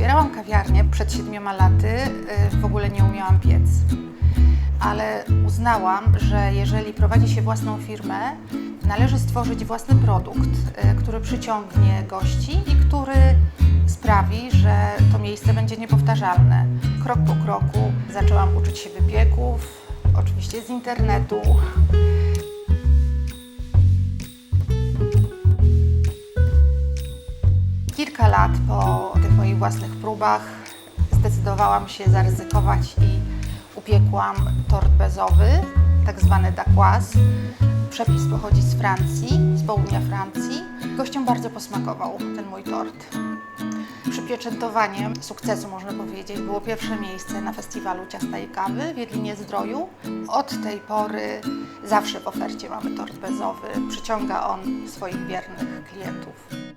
otwierałam kawiarnię przed siedmioma laty, y, w ogóle nie umiałam piec. Ale uznałam, że jeżeli prowadzi się własną firmę, należy stworzyć własny produkt, y, który przyciągnie gości i który sprawi, że to miejsce będzie niepowtarzalne. Krok po kroku zaczęłam uczyć się wypieków, oczywiście z internetu. Kilka lat po tych moich własnych próbach zdecydowałam się zaryzykować i upiekłam tort bezowy, tak zwany dacquoise. Przepis pochodzi z Francji, z południa Francji. Gościom bardzo posmakował ten mój tort. Przypieczętowaniem sukcesu, można powiedzieć, było pierwsze miejsce na festiwalu ciasta i kawy w Jedlinie Zdroju. Od tej pory zawsze w ofercie mamy tort bezowy. Przyciąga on swoich wiernych klientów.